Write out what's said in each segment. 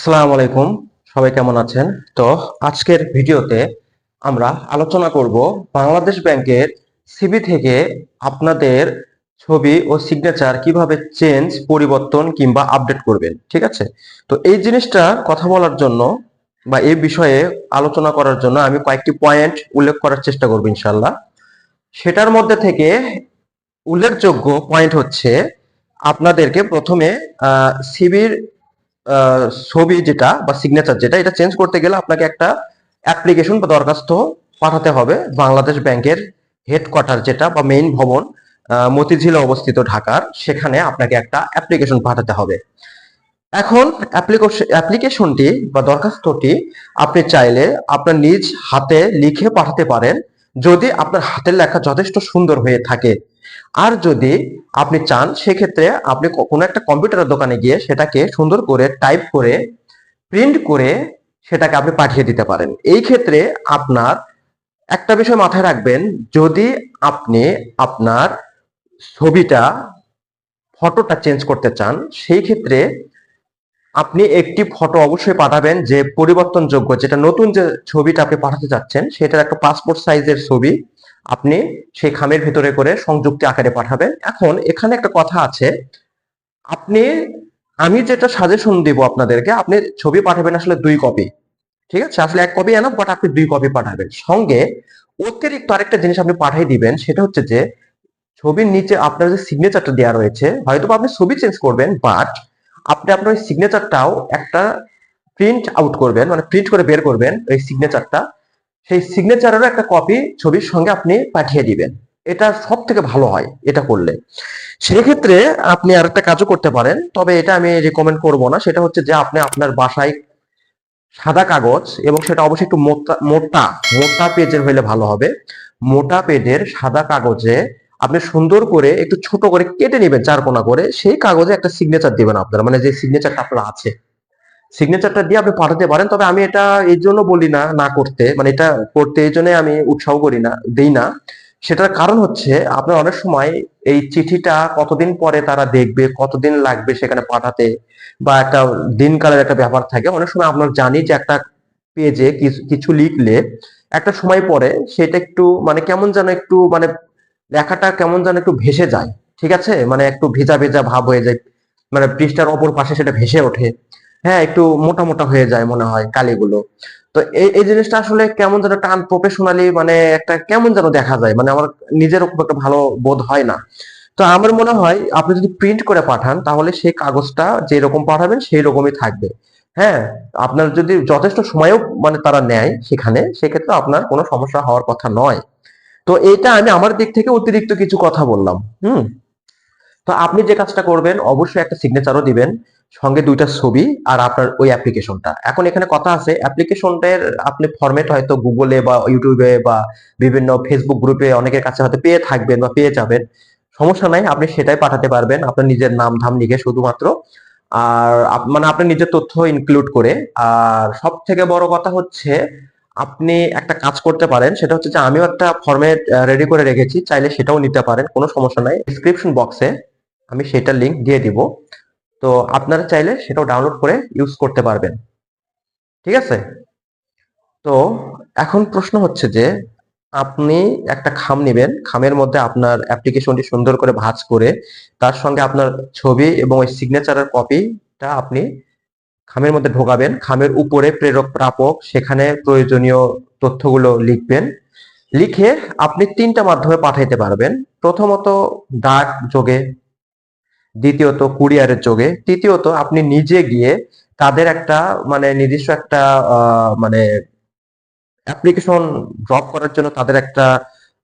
আসসালামু আলাইকুম। সবাই কেমন আছেন? তো আজকের ভিডিওতে আমরা আলোচনা করব বাংলাদেশ ব্যাংকের সিবি থেকে আপনাদের ছবি ও সিগনেচার কীভাবে চেঞ্জ পরিবর্তন কিংবা আপডেট করবেন, ঠিক আছে? তো এই জিনিসটা কথা বলার জন্য বা এই বিষয়ে আলোচনা করার জন্য আমি কয়েকটি পয়েন্ট উল্লেখ করার চেষ্টা করব ইনশাল্লাহ সেটার মধ্যে থেকে উল্লেখযোগ্য পয়েন্ট হচ্ছে আপনাদেরকে প্রথমে সিবির ছবি যেটা বা সিগনেচার যেটা, এটা চেঞ্জ করতে গেলে আপনাকে একটা অ্যাপ্লিকেশন বা দরখাস্ত পাঠাতে হবে বাংলাদেশ ব্যাংকের হেডকোয়ার্টার যেটা বা মেইন ভবন মতিঝিলে অবস্থিত ঢাকার। সেখানে আপনাকে একটা অ্যাপ্লিকেশন পাঠাতে হবে। এখন অ্যাপ্লিকেশনটি বা দরখাস্তটি আপনি চাইলে আপনার নিজ হাতে লিখে পাঠাতে পারেন। যদি আপনার হাতের লেখা যথেষ্ট সুন্দর হয়ে থাকে আর যদি আপনি চান, সেক্ষেত্রে আপনি কোনো একটা কম্পিউটারের দোকানে গিয়ে সেটাকে সুন্দর করে টাইপ করে, প্রিন্ট করে সেটাকে আপনি পাঠিয়ে দিতে পারেন। এই ক্ষেত্রে আপনার একটা বিষয় মাথায় রাখবেন, যদি আপনি আপনার ছবিটা, ফটোটা চেঞ্জ করতে চান, সেই ক্ষেত্রে আপনি একটি ফটো অবশ্যই পাঠাবেন যে পরিবর্তনযোগ্য, যেটা নতুন যে ছবিটা আপনি পাঠাতে চাচ্ছেন, সেটার একটা পাসপোর্ট সাইজের ছবি আপনি সেই খামের ভিতরে করে সংযুক্তি আকারে পাঠাবেন। এখন এখানে একটা কথা আছে। আপনি, আমি যেটা সাজেশন দিব আপনাদেরকে, আপনি ছবি পাঠাবেন আসলে দুই কপি ঠিক আছে? আসলে এক কপি এনাফ বাট আপনি দুই কপি পাঠাবেন। সঙ্গে অতিরিক্ত আরেকটা জিনিস আপনি পাঠিয়ে দিবেন, সেটা হচ্ছে যে, ছবির নিচে আপনার যে সিগনেচারটা দেওয়া রয়েছে হয়তো আপনি ছবি চেঞ্জ করবেন বাট আপনি আপনার ওই সিগনেচারটাও একটা প্রিন্ট আউট করবেন মানে প্রিন্ট করে বের করবেন, ওই সিগনেচারটা সেই সিগনেচারেরও একটা কপি ছবির সঙ্গে আপনি পাঠিয়ে দিবেন। এটা সব থেকে ভালো হয় এটা করলে। সেক্ষেত্রে আপনি আর একটা কাজও করতে পারেন, তবে এটা আমি রেকমেন্ড করব না। সেটা হচ্ছে যে আপনি আপনার বাসায় সাদা কাগজ এবং সেটা অবশ্যই একটু মোটা মোটা মোটা পেজের হইলে ভালো হবে। মোটা পেজের সাদা কাগজে আপনি সুন্দর করে একটু ছোট করে কেটে নেবেন চার কোনা করে। সেই কাগজে একটা সিগনেচার দিবেন আপনার মানে যে সিগনেচারটা আপনার আছে। সিগনেচারটা দিয়ে আপনি পাঠাতে পারেন, তবে আমি এটা এই জন্য বলি না না করতে। মানে এটা করতে এই জন্য আমি উৎসাহ করি না, দেই না। সেটার কারণ হচ্ছে, আপনার অনেক সময় এই চিঠিটা কতদিন পরে তারা দেখবে, কতদিন লাগবে সেখানে পাঠাতে, বা একটা দিনকালের একটা ব্যাপার থাকে। অনেক সময় আপনার জানি যে একটা পেজে কিছু লিখলে একটা সময় পরে সেটা একটু মানে কেমন যেন একটু মানে লেখাটা কেমন যেন একটু ভেসে যায়, ঠিক আছে? মানে একটু ভেজা ভেজা ভাব হয়ে যায় মানে পৃষ্ঠার অপর পাশে সেটা ভেসে ওঠে। হ্যাঁ একটু মোটা মোটা হয়ে যায় মনে হয় কালিগুলো। তো এই এই জিনিসটা আসলে কেমন যেন টান প্রফেশনালি মানে একটা কেমন যেন দেখা যায় মানে আমার নিজেরও খুব একটা ভালো বোধ হয় না। তো আমার মনে হয় আপনি যদি প্রিন্ট করে পাঠান, তাহলে সেই কাগজটা যেরকম পাঠাবেন সেই রকমই থাকবে। হ্যাঁ আপনার যদি যথেষ্ট সময়ও মানে তারা নেয় সেখানে, সেক্ষেত্রে আপনার কোনো সমস্যা হওয়ার কথা নয়। তো এটা আমি আমার দিক থেকে অতিরিক্ত কিছু কথা বললাম, হুম? তো আপনি যে কাজটা করবেন, অবশ্যই একটা সিগনেচারও দিবেন। সঙ্গে দুইটা ছবি আর আপনার ওই অ্যাপ্লিকেশনটা এখন এখানে কথা আছে অ্যাপ্লিকেশনটার আপনি ফরম্যাট হয়তো গুগলে বা ইউটিউবে বা বিভিন্ন ফেসবুক গ্রুপে অনেকের কাছে হয়তো পেয়ে থাকবেন বা পেয়ে যাবেন। সমস্যা নাই, আপনি সেটাই পাঠাতে পারবেন, আপনার নিজের নাম ধাম লিখে শুধুমাত্র। আর মানে আপনার নিজের তথ্য ইনক্লুড করে, আর সব থেকে বড় কথা হচ্ছে আপনি একটা কাজ করতে পারেন, সেটা হচ্ছে যে আমিও একটা ফরম্যাট রেডি করে রেখেছি, চাইলে সেটাও নিতে পারেন, কোনো সমস্যা নাই। ডিসক্রিপশন বক্সে আমি সেটার লিংক দিয়ে দিব। তো আপনারা চাইলে সেটাও ডাউনলোড করে ইউজ করতে পারবেন। ঠিক আছে? তো এখন প্রশ্ন হচ্ছে যে, আপনি একটা খাম নেবেন, খামের মধ্যে আপনার অ্যাপ্লিকেশনটি সুন্দর করে ভাঁজ করে তার সঙ্গে আপনার ছবি এবং ওই সিগনেচারের কপিটা আপনি খামের মধ্যে ঢোকাবেন। খামের উপরে প্রেরক, প্রাপক সেখানে প্রয়োজনীয় তথ্যগুলো লিখবেন। লিখে আপনি তিনটা মাধ্যমে পাঠাইতে পারবেন। প্রথমত ডাক যোগে দ্বিতীয়ত কুরিয়ারের যোগে, তৃতীয়ত আপনি নিজে গিয়ে তাদের একটা মানে নির্দিষ্ট একটা মানে অ্যাপ্লিকেশন ড্রপ করার জন্য তাদের একটা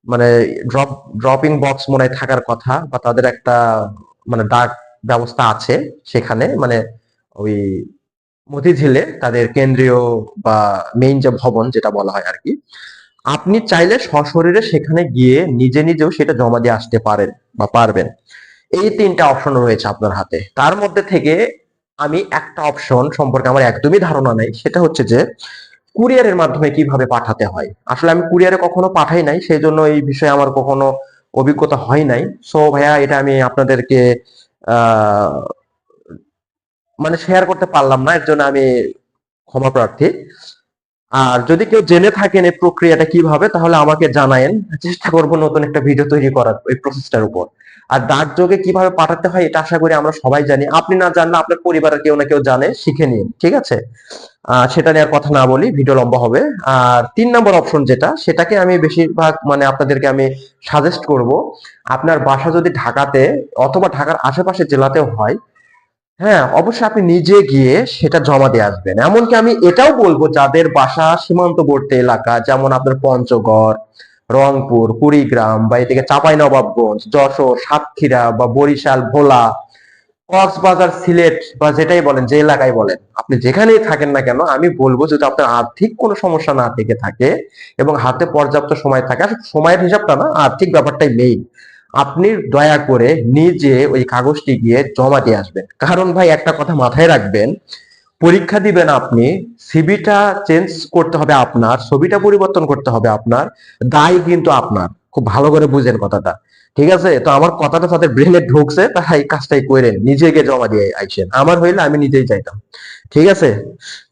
মানে ড্রপ ড্রপিং বক্স মনে থাকার কথা বা তাদের একটা মানে ডাক ব্যবস্থা আছে সেখানে মানে ওই মতিঝিলে তাদের কেন্দ্রীয় বা মেইন যে ভবন যেটা বলা হয় আর কি, আপনি চাইলে সশরীরে সেখানে গিয়ে নিজে নিজেও সেটা জমা দিয়ে আসতে পারেন বা পারবেন। এই তিনটা অপশন রয়েছে আপনার হাতে। তার মধ্যে থেকে আমি একটা অপশন সম্পর্কে আমার একদমই ধারণা নেই, সেটা হচ্ছে যে কুরিয়ারের মাধ্যমে কীভাবে পাঠাতে হয়। আসলে আমি কুরিয়ারে কখনো পাঠাই নাই সেই জন্য এই বিষয়ে আমার কখনো অভিজ্ঞতা হয় নাই। সো ভাইয়া, এটা আমি আপনাদেরকে মানে শেয়ার করতে পারলাম না, এর জন্য আমি ক্ষমা প্রার্থী। আর যদি কেউ জেনে থাকেন এই প্রক্রিয়াটা কীভাবে, তাহলে আমাকে জানায়েন। চেষ্টা করব নতুন একটা ভিডিও তৈরি করার এই প্রসেসটার উপর। আর ডাক যোগে কীভাবে পাঠাতে হয় এটা আশা করি আমরা সবাই জানি। আপনি না জানলে আপনার পরিবারের কেউ না কেউ জানে, শিখে নিন ঠিক আছে? সেটা নিয়ে কথা না বলি ভিডিও লম্বা হবে। আর তিন নম্বর অপশন যেটা, সেটাকে আমি বেশিরভাগ মানে আপনাদেরকে আমি সাজেস্ট করব। আপনার বাসা যদি ঢাকাতে অথবা ঢাকার আশেপাশে জেলাতেও হয় হ্যাঁ অবশ্যই আপনি নিজে গিয়ে সেটা জমা দিয়ে আসবেন। এমনকি আমি এটাও বলব, যাদের বাসা সীমান্তবর্তী এলাকা, যেমন আপনার পঞ্চগড় রংপুর, কুড়িগ্রাম বা এদিকে চাঁপাই নবাবগঞ্জ যশোর, সাতক্ষীরা বা বরিশাল, ভোলা, কক্সবাজার, সিলেট বা যেটাই বলেন, যে এলাকায় বলেন, আপনি যেখানেই থাকেন না কেন, আমি বলব যদি আপনার আর্থিক কোনো সমস্যা না থেকে থাকে এবং হাতে পর্যাপ্ত সময় থাকে সময়ের হিসাবটা না, আর্থিক ব্যাপারটাই মেইন আপনি দয়া করে নিজে ওই কাগজটি গিয়ে জমা দিয়ে আসবেন। কারণ ভাই, একটা কথা মাথায় রাখবেন পরীক্ষা দিবেন আপনি সিবিটা চেঞ্জ করতে হবে আপনার, ছবিটা পরিবর্তন করতে হবে আপনার, দায় কিন্তু আপনার। খুব ভালো করে বুঝেন কথাটা। ঠিক আছে? তো আমার কথাটা তাদের ব্রেনে ঢুকছে, তারা এই কাজটাই করেন নিজেকে জমা দিয়ে আইসেন। আমার হইলে আমি নিজেই চাইতাম। ঠিক আছে?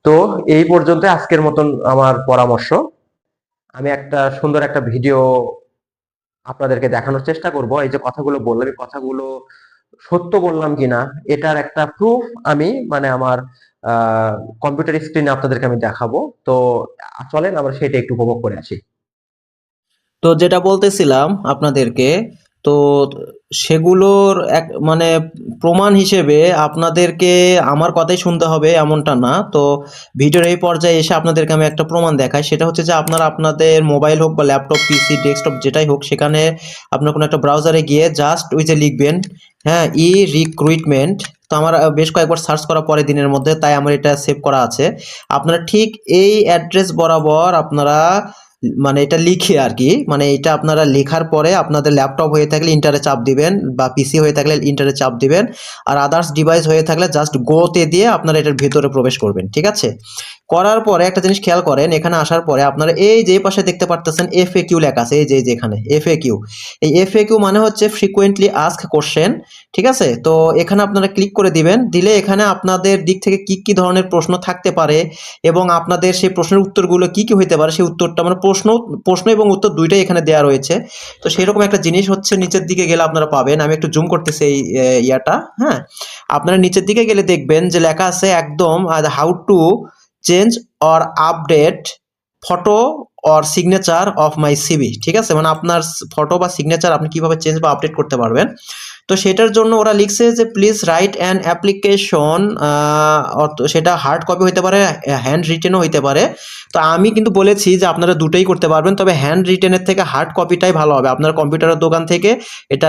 তো এই পর্যন্ত আজকের মতন আমার পরামর্শ। আমি একটা সুন্দর একটা ভিডিও আপনাদেরকে দেখানোর চেষ্টা করব। এই যে কথাগুলো বললাম, এই কথাগুলো সত্য বললাম কিনা, এটার একটা প্রুফ আমি মানে আমার কম্পিউটার স্ক্রিনে আপনাদেরকে আমি দেখাবো। তো চলেন আমরা সেটা একটু উপভোগ করে আসি। তো যেটা বলতেছিলাম আপনাদেরকে, তো সেগুলোর এক মানে প্রমাণ হিসেবে আপনাদেরকে আমার কথাই শুনতে হবে এমনটা না। তো ভিডিওর এই পর্যায়ে এসে আপনাদেরকে আমি একটা প্রমাণ দেখাই। সেটা হচ্ছে যে আপনারা আপনাদের মোবাইল হোক বা ল্যাপটপ, পিসি, ডেস্কটপ, যেটাই হোক, সেখানে আপনার কোনো একটা ব্রাউজারে গিয়ে জাস্ট ওই যে লিখবেন হ্যাঁ ই রিক্রুটমেন্ট তো আমার বেশ কয়েকবার সার্চ করার পরে দিনের মধ্যে তাই আমার এটা সেভ করা আছে। আপনারা ঠিক এই অ্যাড্রেস বরাবর আপনারা মানে এটা লিখে আর কি মানে এটা আপনারা লেখার পরে আপনাদের ল্যাপটপ হয়ে থাকলে ইন্টারে চাপ দিবেন বা পিসি হয়ে থাকলে ইন্টারে চাপ দিবেন। আর আদার্স ডিভাইস হয়ে থাকলে জাস্ট গোতে দিয়ে আপনারা এটার ভেতরে প্রবেশ করবেন, ঠিক আছে? করার পরে একটা জিনিস খেয়াল করেন, এখানে আসার পরে আপনারা এই যে পাশে দেখতে পারতেছেন এফ এ কিউ লেখা আছে, এই যে এই যে এখানে এফ এ কিউ এই এফ এ কিউ মানে হচ্ছে ফ্রিকোয়েন্টলি আস্ক কোশ্চেন ঠিক আছে? তো এখানে আপনারা ক্লিক করে দিবেন, দিলে এখানে আপনাদের দিক থেকে কি কি ধরনের প্রশ্ন থাকতে পারে এবং আপনাদের সেই প্রশ্নের উত্তরগুলো কি কি হইতে পারে, সেই উত্তরটা মানে প্রশ্ন প্রশ্ন এবং উত্তর দুইটাই এখানে দেওয়া রয়েছে। তো সেরকম একটা জিনিস হচ্ছে নিচের দিকে গেলে আপনারা পাবেন। আমি একটু জুম করতেছি এই ইয়াটা হ্যাঁ? আপনারা নিচের দিকে গেলে দেখবেন যে লেখা আছে একদম how to change or update photo or signature of my CV ঠিক আছে? মানে আপনার ফটো বা সিগনেচার আপনি কীভাবে চেঞ্জ বা আপডেট করতে পারবেন? তো সেটার জন্য ওরা লিখছে যে প্লিজ রাইট অ্যান অ্যাপ্লিকেশন সেটা হার্ড কপি হইতে পারে হ্যান্ড রিটেনও হইতে পারে। তো আমি কিন্তু বলেছি যে, আপনারা দুটোই করতে পারবেন, তবে হ্যান্ড রিটেনের থেকে হার্ড কপিটাই ভালো হবে। আপনার কম্পিউটারের দোকান থেকে এটা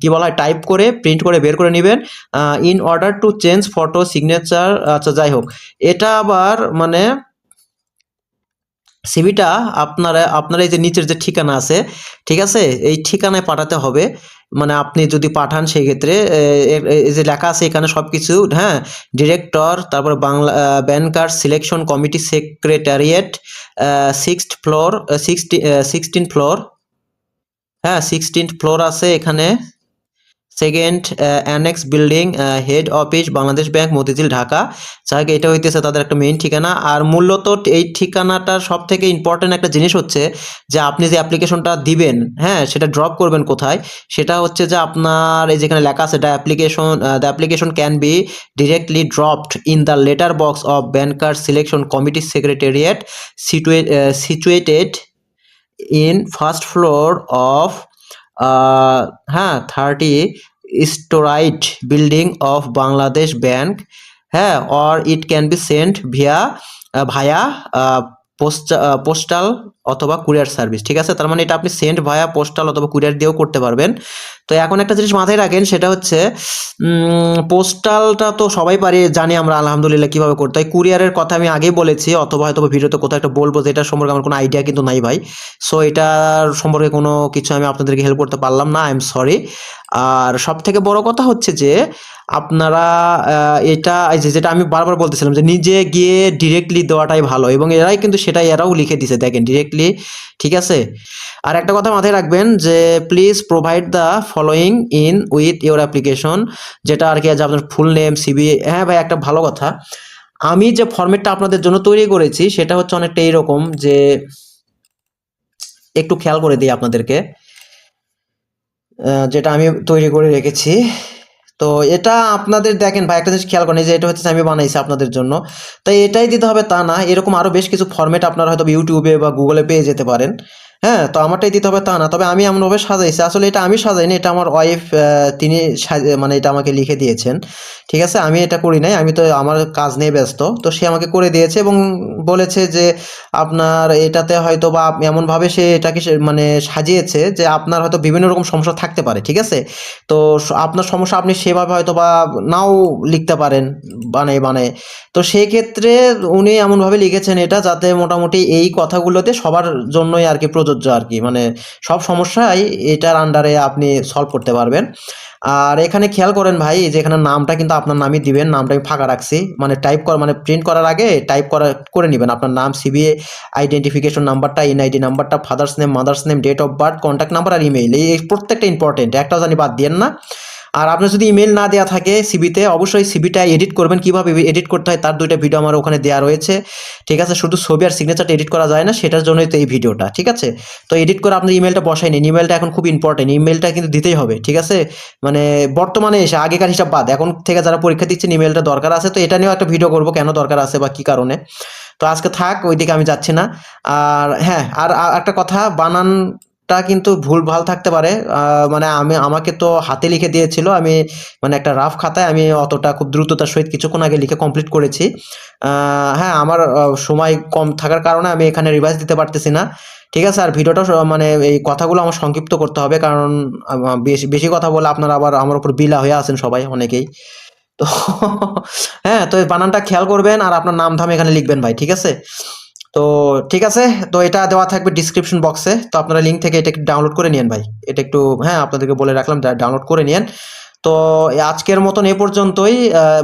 কি বলা হয় টাইপ করে প্রিন্ট করে বের করে নেবেন in order to change photo signature আচ্ছা যাই হোক। এটা আবার মানে সিভিটা আপনারা, আপনার এই যে নিচের যে ঠিকানা আছে, ঠিক আছে? এই ঠিকানায় পাঠাতে হবে। মানে আপনি যদি পাঠান সেই ক্ষেত্রে এই যে লেখা আছে এখানে সব কিছু হ্যাঁ? ডিরেক্টর তারপরে Bangla banker selection committee secretariat sixth floor sixty sixteen floor হ্যাঁ সিক্সটিন ফ্লোর আছে এখানে। Second annex building head office Bangladesh Bank Motijheel, Dhaka. যাকে, এটা হইতেছে তাদের একটা মেইন ঠিকানা। আর মূলত এই ঠিকানাটার সব থেকে ইম্পর্টেন্ট একটা জিনিস হচ্ছে যে আপনি যে অ্যাপ্লিকেশনটা দিবেন হ্যাঁ সেটা ড্রপ করবেন কোথায়? সেটা হচ্ছে যে আপনার এই যেখানে লেখা আছে the application the application can be directly dropped in the letter box of banker selection committee secretariat situ situated in first floor of হ্যাঁ thirty storied building of Bangladesh Bank হ্যাঁ or it can be sent via via postal অথবা courier service ঠিক আছে? তার মানে এটা আপনি sent via postal অথবা কুরিয়ার দিয়েও করতে পারবেন। তো এখন একটা জিনিস মাথায় রাখেন, সেটা হচ্ছে পোস্টালটা তো সবাই পারি, জানি আমরা আলহামদুলিল্লাহ কীভাবে করতে হয়। কুরিয়ারের কথা আমি আগেই বলেছি, অথবা হয়তো ভিডিওতে কোথাও একটা বলব যে এটা সম্পর্কে আমার কোনো আইডিয়া কিন্তু নাই ভাই। সো এটার সম্পর্কে কোনো কিছু আমি আপনাদেরকে হেল্প করতে পারলাম না আই এম সরি আর সব থেকে বড় কথা হচ্ছে যে, আপনারা এটা যেটা আমি বারবার বলতেছিলাম যে, নিজে গিয়ে ডিরেক্টলি দেওয়াটাই ভালো। এবং এরাই কিন্তু সেটাই, এরাও লিখে দিছে, দেখেন ডিরেক্টলি ডিরেক্টলি ঠিক আছে? আর একটা কথা মাথায় রাখবেন যে please provide the following in with your application যেটা আর কি আছে আপনার ফুল নেম সিবি হ্যাঁ ভাই, একটা ভালো কথা। আমি যে ফরম্যাটটা আপনাদের জন্য তৈরি করেছি, সেটা হচ্ছে অনেকটা এইরকম যে, একটু খেয়াল করে দিই আপনাদেরকে। যেটা আমি তৈরি করে রেখেছি। তো এটা আপনাদের দেখেন ভাই, একটা জিনিস খেয়াল করেন যে এটা হচ্ছে আমি বানাইছি আপনাদের জন্য। তাই এটাই দিতে হবে তা না, এরকম আরও বেশ কিছু ফর্মেট আপনারা হয়তো ইউটিউবে বা গুগলে পেয়ে যেতে পারেন। হ্যাঁ তো আমারটাই দিতে হবে তা না। তবে আমি এমনভাবে সাজাইছি। আসলে এটা আমি সাজাইনি এটা আমার ওয়াইফ তিনি মানে এটা আমাকে লিখে দিয়েছেন। ঠিক আছে? আমি এটা করি নাই। আমি তো আমার কাজ নিয়ে ব্যস্ত। তো সে আমাকে করে দিয়েছে এবং বলেছে যে আপনার এটাতে হয়তো বা এমনভাবে সে এটাকে মানে সাজিয়েছে যে আপনার হয়তো বিভিন্ন রকম সমস্যা থাকতে পারে। ঠিক আছে? তো আপনার সমস্যা আপনি সেভাবে হয়তো বা নাও লিখতে পারেন, বানায় বানায়। তো সেই ক্ষেত্রে উনি এমনভাবে লিখেছেন এটা, যাতে মোটামুটি এই কথাগুলোতে সবার জন্যই আর কি প্রযোজ্য আর কি। মানে সব সমস্যাই এটার আন্ডারে আপনি সলভ করতে পারবেন। আর এখানে খেয়াল করেন ভাই, যে এখানে নামটা কিন্তু আপনার নামই দিবেন নামটা আমি ফাঁকা রাখছি। মানে টাইপ করা মানে প্রিন্ট করার আগে টাইপ করা করে নেবেন। আপনার নাম সিবিএ আইডেন্টিফিকেশন নাম্বারটা এনআইডি নাম্বারটা father's name mother's name date of birth contact number R email এই প্রত্যেকটা ইম্পর্টেন্ট একটাও জানি বাদ দিয়েন না। আর আপনার যদি ইমেল না দেওয়া থাকে সিবিতে অবশ্যই সিবিটা এডিট করবেন। কীভাবে এডিট করতে হয় তার দুইটা ভিডিও আমার ওখানে দেওয়া রয়েছে। ঠিক আছে, শুধু ছবি আর সিগনেচারটা এডিট করা যায় না, সেটার জন্যই তো এই ভিডিওটা ঠিক আছে? তো এডিট করে আপনি ইমেলটা বসাই নিন। ইমেলটা এখন খুব ইম্পর্টেন্ট ইমেলটা কিন্তু দিতেই হবে, ঠিক আছে? মানে বর্তমানে এসে আগেকার হিসাব বাদ, এখন থেকে যারা পরীক্ষা দিচ্ছেন ইমেলটা দরকার আছে, তো এটা নিয়েও একটা ভিডিও করব, কেন দরকার আছে বা কি কারণে? তো আজকে থাক, ওইদিকে আমি যাচ্ছি না। আর হ্যাঁ আর একটা কথা বানানটা কিন্তু ভুল, ভালো থাকতে পারে। মানে আমি, আমাকে তো হাতে লিখে দিয়েছিল। আমি মানে একটা রাফ খাতায় আমি অতটা খুব দ্রুততার সহিত কিছুক্ষণ আগে লিখে কমপ্লিট করেছি। হ্যাঁ আমার সময় কম থাকার কারণে আমি এখানে রিভাইজ দিতে পারতেছি না। ঠিক আছে, আর ভিডিওটা মানে এই কথাগুলো আমার সংক্ষিপ্ত করতে হবে। কারণ বেশি বেশি কথা বলে আপনারা আবার আমার উপর বিলা হয়ে আছেন সবাই অনেকেই। তো হ্যাঁ তো বানানটা খেয়াল করবেন আর আপনার নাম ধাম এখানে লিখবেন ভাই, ঠিক আছে? তো ঠিক আছে, তো এটা দেওয়া থাকবে ডিসক্রিপশন বক্সে তো আপনারা লিঙ্ক থেকে এটা ডাউনলোড করে নিন ভাই। এটা একটু হ্যাঁ আপনাদেরকে বলে রাখলাম ডাউনলোড করে নিন তো আজকের মতন এ পর্যন্তই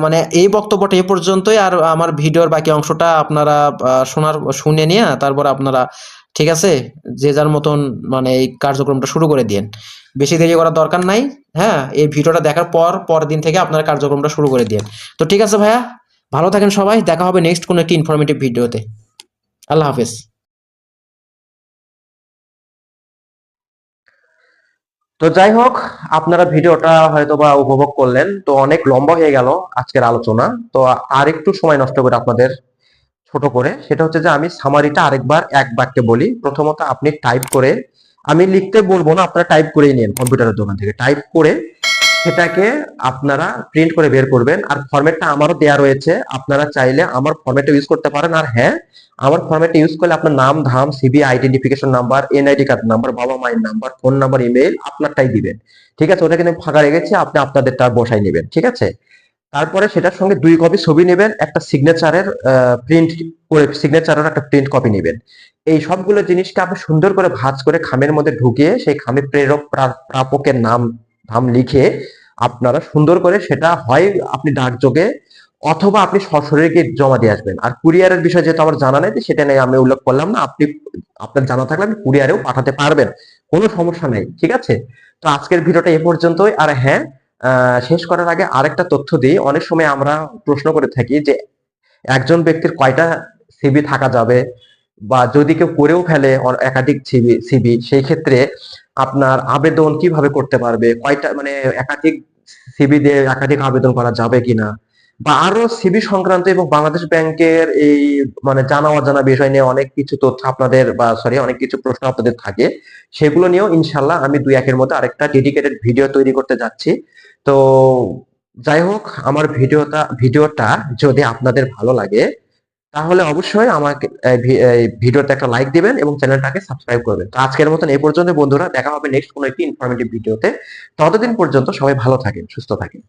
মানে এই বক্তব্যটা এ পর্যন্তই, আর আমার ভিডিওর বাকি অংশটা আপনারা শোনার, শুনে নিয়ে তারপর আপনারা, ঠিক আছে, যে যার মতন মানে এই কার্যক্রমটা শুরু করে দিন বেশি দেরি করার দরকার নাই হ্যাঁ এই ভিডিওটা দেখার পর পর দিন থেকে আপনারা কার্যক্রমটা শুরু করে দিন তো ঠিক আছে ভাইয়া, ভালো থাকেন সবাই, দেখা হবে নেক্সট কোনো একটি ইনফরমেটিভ ভিডিওতে আল্লাহ হাফেজ। তো যাই হোক, আপনারা ভিডিওটা হয়তো বা উপভোগ করলেন। তো অনেক লম্বা হয়ে গেল আজকের আলোচনা। তো আর একটু সময় নষ্ট করে আপনাদের ছোট করে, সেটা হচ্ছে যে আমি সামারিটা আরেকবার এক বাক্যে বলি। প্রথমত আপনি টাইপ করে, আমি লিখতে বলব না, আপনারা টাইপ করেই নিন কম্পিউটারের দোকান থেকে। টাইপ করে সেটাকে আপনারা প্রিন্ট করে বের করবেন। আর ফরম্যাটটা আমারও দেয়া রয়েছে। আপনারা চাইলে আমার ফরম্যাটটা ইউজ করতে পারেন। আর হ্যাঁ আমার ফরম্যাটটা ইউজ করলে আপনার নাম, ধাম CV identification number NID card number বাবা মায়ের নাম্বার ফোন নাম্বার ইমেল আপনারটাই দিবেন। ঠিক আছে? ওটা কিন্তু ফাঁকা রেখেছি, আপনি আপনাদেরটা বসাই নেবেন। ঠিক আছে? তারপরে সেটার সঙ্গে দুই কপি ছবি নেবেন, একটা সিগনেচারের প্রিন্ট করে সিগনেচারের একটা প্রিন্ট কপি নেবেন। এই সবগুলো জিনিসকে আপনি সুন্দর করে ভাঁজ করে খামের মধ্যে ঢুকিয়ে, সেই খামে প্রেরক প্রাপকের নাম ধাম লিখে আপনারা সুন্দর করে সেটা হয় আপনি ডাকযোগে অথবা আপনি গিয়ে জমা দিয়ে আসবেন। আর কুরিয়ারের বিষয় যেহেতু আমার জানা নেই সেটা নিয়ে আমি উল্লেখ করলাম না। আপনি, আপনার জানা থাকলে আপনি কুরিয়ারেও পাঠাতে পারবেন। কোনো সমস্যা নেই, ঠিক আছে? তো আজকের ভিডিওটা এ পর্যন্তই। আর হ্যাঁ শেষ করার আগে আরেকটা তথ্য দিই। অনেক সময় আমরা প্রশ্ন করে থাকি যে একজন ব্যক্তির কয়টা সিবি থাকা যাবে? বা যদি কেউ করেও ফেলে একাধিক সিবি সিবি সেই ক্ষেত্রে আপনার আবেদন কীভাবে করতে পারবে? কয়টা মানে একাধিক সিবি দিয়ে একাধিক আবেদন করা যাবে কিনা? বা আরও সিবি সংক্রান্ত এবং বাংলাদেশ ব্যাংকের এই মানে জানা অজানা বিষয় নিয়ে অনেক কিছু তথ্য আপনাদের বা সরি অনেক কিছু প্রশ্ন আপনাদের থাকে, সেগুলো নিয়েও ইনশাল্লাহ আমি দুই একের মধ্যে আরেকটা ডেডিকেটেড ভিডিও তৈরি করতে যাচ্ছি। তো যাই হোক, আমার ভিডিওটা ভিডিওটা যদি আপনাদের ভালো লাগে তাহলে অবশ্যই আমাকে ভিডিওতে একটা লাইক দিবেন এবং চ্যানেলটাকে সাবস্ক্রাইব করবেন। তো আজকের মতন এই পর্যন্ত বন্ধুরা, দেখা হবে নেক্সট কোনো একটি ইনফরমেটিভ ভিডিওতে ততদিন পর্যন্ত সবাই ভালো থাকেন, সুস্থ থাকেন।